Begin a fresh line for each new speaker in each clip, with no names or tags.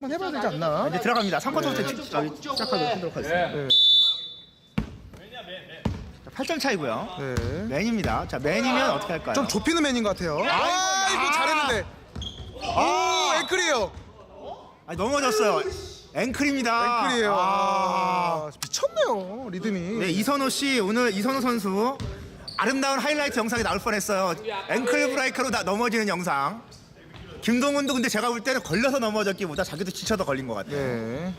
한번 해봐야 되지 않나?
이제 들어갑니다. 3쿼터부터 저기 시작하도록 하도록 하겠습니다.
네.
자, 8점 차이고요.
네.
맨입니다. 자, 맨이면 어떻게 할까요?
좀 좁히는 맨인 것 같아요. 아, 이거 잘했는데. 오, 앵클이에요.
아니, 넘어졌어요. 앵클입니다.
앵클이에요.
아.
아, 미쳤네요, 리듬이.
네, 이선호 씨 오늘 이선호 선수 아름다운 하이라이트 영상이 나올 뻔했어요. 앵클 브레이크로 나 넘어지는 영상. 김동훈도 근데 제가 볼 때는 걸려서 넘어졌기보다 자기도 지쳐서 걸린 것 같아요.
네.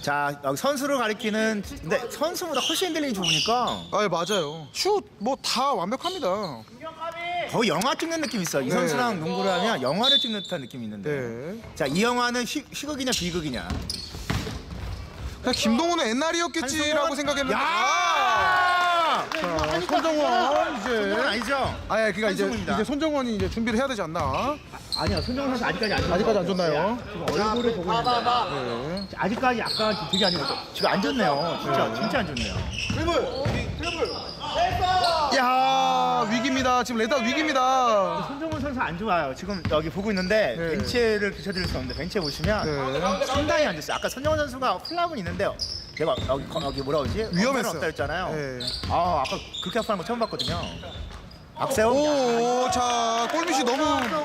자, 여기 선수를 가리키는 근데 선수보다 훨씬 핸들링이 좋으니까
아, 맞아요. 슛 뭐 다 완벽합니다.
거의 영화 찍는 느낌이 있어요. 이
네.
선수랑 농구를 하면 영화를 찍는 듯한 느낌이 있는데.
네.
자, 이 영화는 희, 희극이냐 비극이냐?
그냥 김동훈은 옛날이었겠지라고? 생각했는데. 아!
야!
자, 손정원 이제.
아니죠?
아, 예, 그러니까 이제. 이제 손정원이 이제 준비를 해야 되지 않나?
아니야, 손정훈 선수 아직까지 안.
아직까지 안 줬나요?
지금 얼굴을 보고 있는데.
네.
아직까지 약간 되게 안 좋죠. 지금 안 좋네요. 진짜 진짜 안 좋네요.
야, 위기입니다. 지금 레다 위기입니다.
손정훈 선수 안 좋아요. 지금 여기 보고 있는데
네.
벤치를 비춰드릴 수 없는데 벤치에 보시면
네.
상당히 안 좋어요. 아까 손정훈 선수가 플랍은 있는데요. 제가 여기 여기 뭐라 그러지?
위험했어요.
없다 했잖아요.
네.
아 아까 그렇게 아파하는 거 처음 봤거든요. 박세호.
오, 자, 골밑이 너무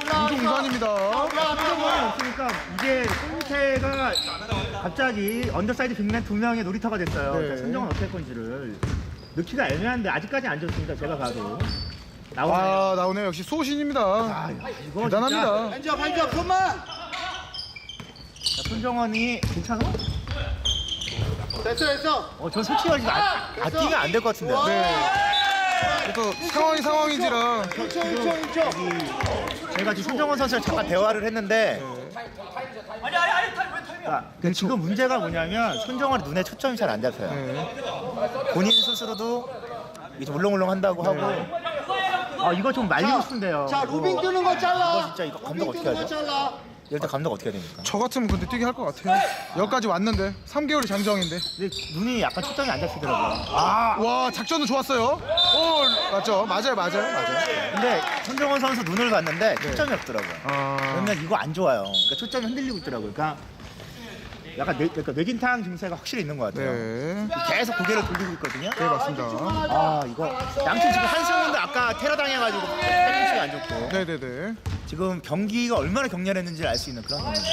공중이관입니다.
손정훈이 없으니까 이제 손태가 갑자기 언더사이드 빅맨 두 명의 놀이터가 됐어요.
네.
그러니까 손정훈 어떻게 할 건지를 넣기가 애매한데 아직까지 안 좋습니다. 제가 봐도 나오네요.
아, 나오네요. 역시 소신입니다.
아, 이거
대단합니다.
한점 한점 손만
진짜 손정원이 괜찮아?
됐어 됐어
어, 전 솔직히 말해서 아, 아 뛰면 안될 것 같은데.
네. 또 상황이 상황인지라.
1초 1초 1초
제가 지금 손정원 선수랑 잠깐 대화를 했는데. 아, 근데 지금 문제가 뭐냐면 손정원이 눈에 초점이 잘 안 잡혀요.
네.
본인 스스로도 좀 울렁울렁 한다고 하고. 아 이거 좀 말리고 싶은데요.
자. 루빙 뜨는 거 잘라
이거 진짜 이거 감독
루빙
어떻게
뜨는 거
하죠?
잘라
일단 감독 어떻게 해야 됩니까?
저 같으면 근데 뛰게 할 것 같아요. 여기까지 왔는데 3개월이 장정인데.
근데 눈이 약간 초점이 안 잡히더라고요. 아
와 작전은 좋았어요. 오 맞죠? 맞아요, 맞아요, 맞아요.
근데 손정원 선수 눈을 봤는데 초점이 없더라고요.
아,
그러면 이거 안 좋아요. 그러니까 초점이 흔들리고 있더라고요. 그러니까 약간 뇌, 그러니까 뇌진탕 증세가 확실히 있는 것 같아요.
네,
계속 고개를 돌리고 있거든요.
네 맞습니다.
아 이거 양팀 지금 한승훈도 아까 테러 당해가지고 패치가 안 좋고
네, 네, 네.
지금 경기가 얼마나 격렬했는지 알수 있는 그런 겁니다.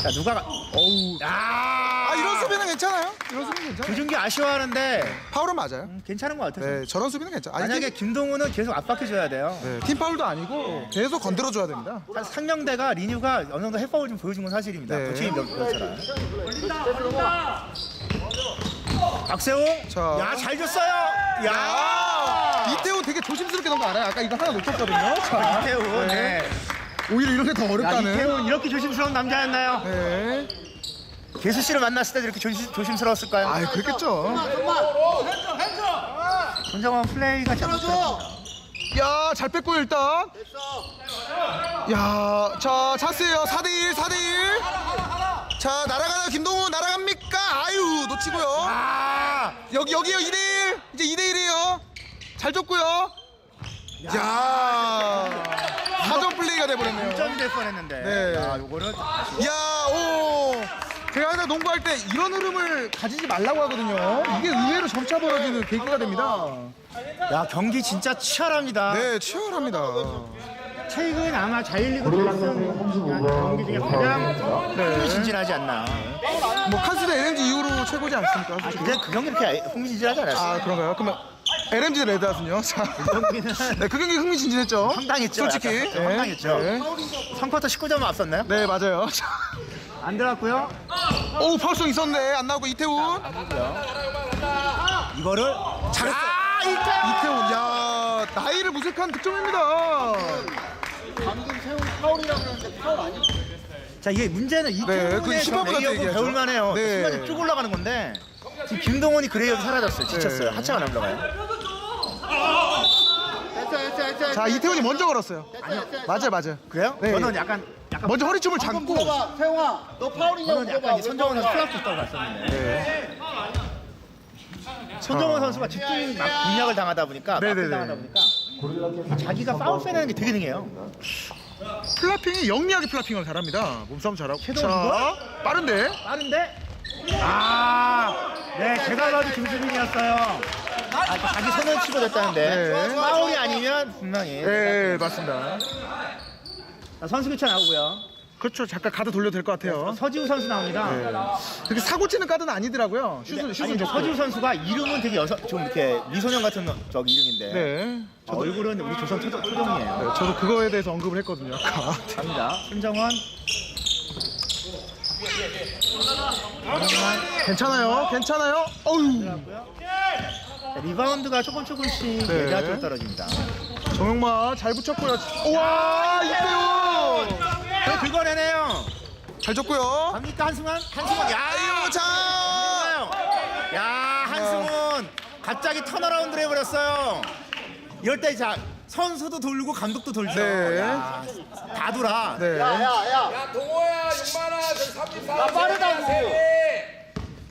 자 누가 가...
어우.
아,
아 이런 수비는 괜찮아요. 이런 수비는 괜찮아요.
조준기 아쉬워하는데
파울은 맞아요.
음, 괜찮은 것 같아요.
네, 저런 수비는 괜찮아. 아니,
만약에
팀,
김동훈은 계속 압박해줘야 돼요.
네, 팀 파울도 아니고 계속 건드려줘야 됩니다.
한 상명대가 리뉴가 어느 정도 해파울 좀 보여준 건 사실입니다.
네.
거침이 몇 몇처럼. 박세호.
자.
야잘 줬어요. 야.
되게 조심스럽게 넣은 거 알아요? 아까 이거 하나 놓쳤거든요. 자,
이태훈. 네.
오히려 이런 게 더
야,
어렵다는.
이태훈 이렇게 조심스러운 남자였나요?
네.
개수 씨를 만났을 때도 이렇게 조심, 조심스러웠을까요?
아, 그랬겠죠.
손정원 플레이가 참
야, 잘 뺐고 일단. 야, 자, 찬스예요. 4대 1, 4대 1. 자, 날아가나요? 김동훈 날아갑니까? 아유, 놓치고요.
아,
여기 여기요. 2대 1. 이제 2대 1이에요. 잘 줬고요. 야. 사전 플레이가 돼 버렸네요.
점이 될 뻔했는데.
네.
야, 요거는
야, 오. 제가 항상 농구할 때 이런 흐름을 가지지 말라고 하거든요. 이게 의외로 점차 벌어지는 계기가 됩니다.
야 경기 진짜 치열합니다.
네, 치열합니다.
최근 아마 자일리그 결승 경기 중에 가장 흥미진진하지 않나.
뭐 칸스도 LMG 이후로 최고지 않습니까?
아,
솔직히?
그냥 그 경기 그렇게 흥미진진하지 않았어요.
아, 그런가요? 그러면 LMG 레드하스는요? 자,
경기는
네, 그 경기 흥미진진했죠.
황당했죠.
솔직히.
약간.
네,
황당했죠.
네.
3쿼터 19점 앞섰나요?
네, 맞아요. 자,
안 들어갔고요.
오, 파울성 있었네. 안 나오고 이태훈.
이거를 잘했어. 아, 이태
이태훈, 야, 나이를 무색한 득점입니다.
방금 세운 파울이라고 그러는데 파울 아니야
자 이게 문제는 이태훈의
그
네, 레이업은
얘기하죠.
배울만해요.
네.
순간에 쭉 올라가는 건데 지금 김동원이 그 레이업이 사라졌어요. 지쳤어요.
네.
하체가 안 올라가요.
자, 이태훈이 먼저 걸었어요. 맞아요, 맞아요.
그래요?
네.
저는 약간 약간
먼저 허리춤을
한번
잡고.
물어봐 세용아 너 파울이냐고
저는 약간
물어봐
이제 손정원 선수 플랍도 있다고 봤었는데
네.
손정원 선수가 집중 막 공략을 당하다 보니까
네네네.
막을 당하다 보니까 자기가 파울 빼내는 게 되게 능해요.
플라핑이 영리하게 플라핑을 잘합니다. 몸싸움 잘하고.
섀도우
자, 빠른데.
빠른데? 아, 네, 제가 봐도 김수빈이었어요. 아, 또 자기 손을 치고 됐다는데.
네.
파울이 아니면 분명히.
네, 맞습니다.
자, 선수 교체 나오고요.
그렇죠. 잠깐 가드 돌려도 될 것 같아요.
서지우 선수 나옵니다.
네. 그렇게 사고 치는 카드는 아니더라고요. 슛은
아니,
슛은 좋고.
서지우 선수가 이름은 되게 여성, 좀 이렇게 미소년 같은 저기 이름인데.
네.
아, 얼굴은 우리 조선 토- 토종이에요.
네, 저도 그거에 대해서 언급을 했거든요. 아까.
갑니다. 손정원.
괜찮아요. 괜찮아요. 어유.
자, 리바운드가 조금 조금씩
네.
메가트로 떨어집니다.
정영마 잘 붙였고요. 우와 이때요.
네, 긁어내네요.
잘 줬고요.
갑니까 한승환? 한승환. 야,
아유 자.
야 한승훈 갑자기 턴어라운드를 해버렸어요. 이럴 때 자 선수도 돌고 감독도 돌죠.
네.
야, 다 돌아.
네.
야야야
동호야 6만원 저기 34만
나 빠르다고.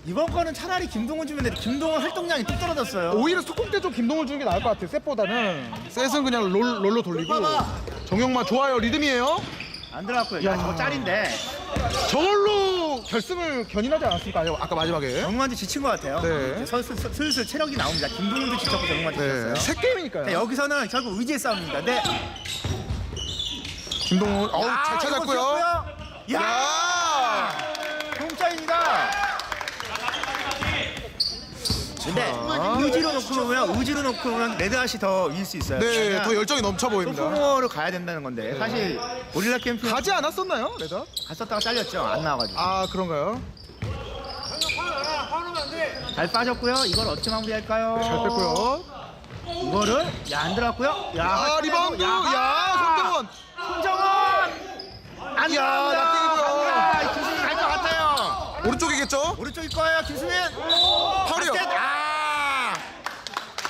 이번 거는 차라리 김동훈 주면 돼. 김동훈 활동량이 뚝 떨어졌어요.
오히려 스톱 때좀 김동을 주는 게 나을 것 같아요. 셋보다는 셋은 그냥 롤, 롤로 돌리고 정영마 좋아요. 리듬이에요.
안 들어갔고요. 야, 저거 짤인데
저걸로 결승을 견인하지 않았습니까? 아까 마지막에.
정우한테 지친 것 같아요.
네.
스- 슬슬 체력이 나옵니다. 김동훈도 지쳤고 정우한테
네.
지쳤어요.
세 게임이니까요.
자, 여기서는 결국 의지의 싸움입니다. 네.
김동훈 어우
야,
잘 찾았고요.
야,
야.
공짜입니다. 근데 의지로 놓고 보면 의지로 놓고 보면 레드핫이 더 이길 수 있어요.
네,
그러니까
더 열정이 넘쳐 보입니다.
소풍어로 가야 된다는 건데 사실 고릴라 캠프
가지 않았었나요, 레더?
갔었다가 잘렸죠. 안 나와가지고
아 그런가요?
잘 빠졌고요. 이걸 어떻게 마무리할까요?
잘 뺐고요.
이거를 야안 들어갔고요. 야,
아 리바운드, 야 손정원.
손정원 안
야,
들어갑니다.
낚이고요.
갑니다. 김수민 갈 것 같아요.
오른쪽이겠죠?
오른쪽일 거예요, 김수민.
파울이요.
아,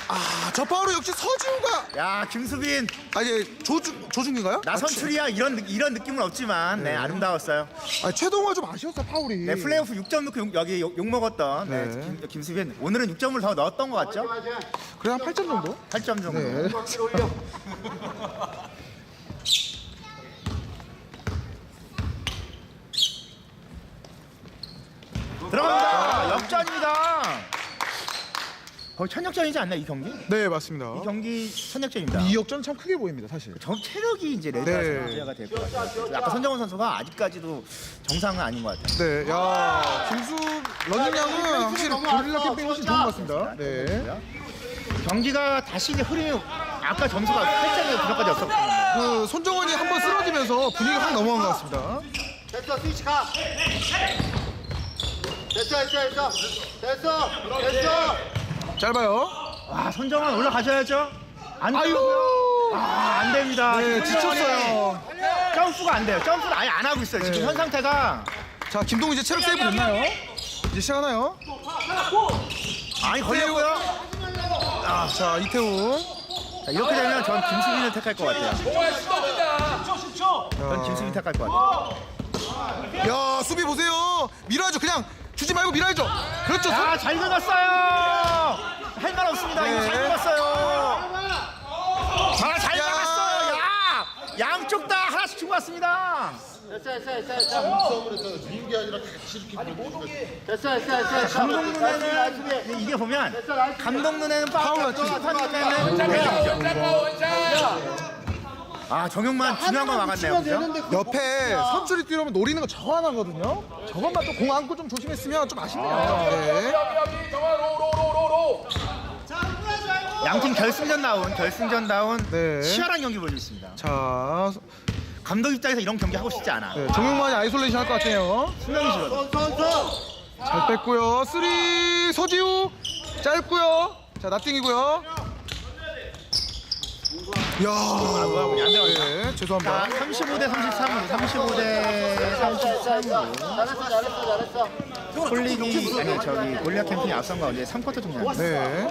아, 저 파울은 역시 서지우가
야 김수빈
아 이제 조중 조중인가요?
나 선출이야 이런 느- 이런 느낌은 없지만 네, 아름다웠어요.
아 최동화 좀 아쉬웠어 파울이.
네 플레이오프 6점 넣고 욕- 여기 욕, 욕 먹었던 네.
네.
김, 김수빈 오늘은 6점을 더 넣었던 것 같죠?
그래 한 8점 정도?
8점 정도.
네.
들어갑니다. 역전입니다. 거의 천역전이지 않나 이 경기?
네 맞습니다.
이 경기 천역전입니다.
이 역전 참 크게 보입니다 사실.
정 체력이 이제 레드가
네.
문제가 될 것 같아요. 아까 손정원 선수가 아직까지도 정상은 아닌 것 같아요.
네, 야 김수 런닝량은 확실히 고릴라 캠핑이 훨씬 좋은 것 같습니다. 네.
경기가 다시 이제 흐름이 아까 점수가 8점에 그전까지 없었거든요.
그 손정원이 한번 쓰러지면서 분위기가 확 넘어간 것 같습니다.
됐어 스위치 가 됐어 됐어 됐어 됐어 됐어
짧아요.
와 손정원 올라가셔야죠. 안
아유.
되고요. 아, 안 됩니다.
네, 지쳤어요.
점프가 안 돼요. 점프를 아예 안 하고 있어요. 지금
네.
현 상태가
자 김동훈 이제 체력 세이브 됐나요? 이제 시작하나요?
아니 걸리고요.
자 이태훈.
자, 이렇게 되면 전 김수빈을 택할 것 같아요. 전 김수빈 택할 것 같아요.
야 수비 보세요. 밀어야죠. 그냥 주지 말고 밀어야죠. 그렇죠.
자, 잘 긁었어요. 할 말 없습니다. 이거 잘
네.
긁었어요. 자, 잘
야.
야, 양쪽 다 하나씩 주고 왔습니다.
됐어 됐어 됐어 됐어 됐어 됐어 됐어
감독 눈에는 이게 보면 감독 눈에는 파울 같고 심판 눈에는.
짧아 원샷
아 정용만 중요한 거 막았네요. 그죠?
옆에 선수리 뛰려면 노리는 거 저거 하나거든요. 저것만 또 공 안고 좀 조심했으면 좀 아쉽네요. 네.
여기 로로로로로
양팀 결승전 나온 결승전 나온
네.
치열한 경기 보여주습니다
자
감독 입장에서 이런 경기 하고 싶지 않아.
네, 정용만이 아이솔레이션 할 것 같아요.
분명히 싫어.
잘 뺐고요. 쓰리 서지우 짧고요. 자 나띵이고요. 야, 네, 죄송합니다.
자, 35대 33, 35대 33.
잘했어 잘했어 잘했어
폴릭이 아니 저기 골리앗 캠핑이 앞선 가운데 3쿼터 종료.
네.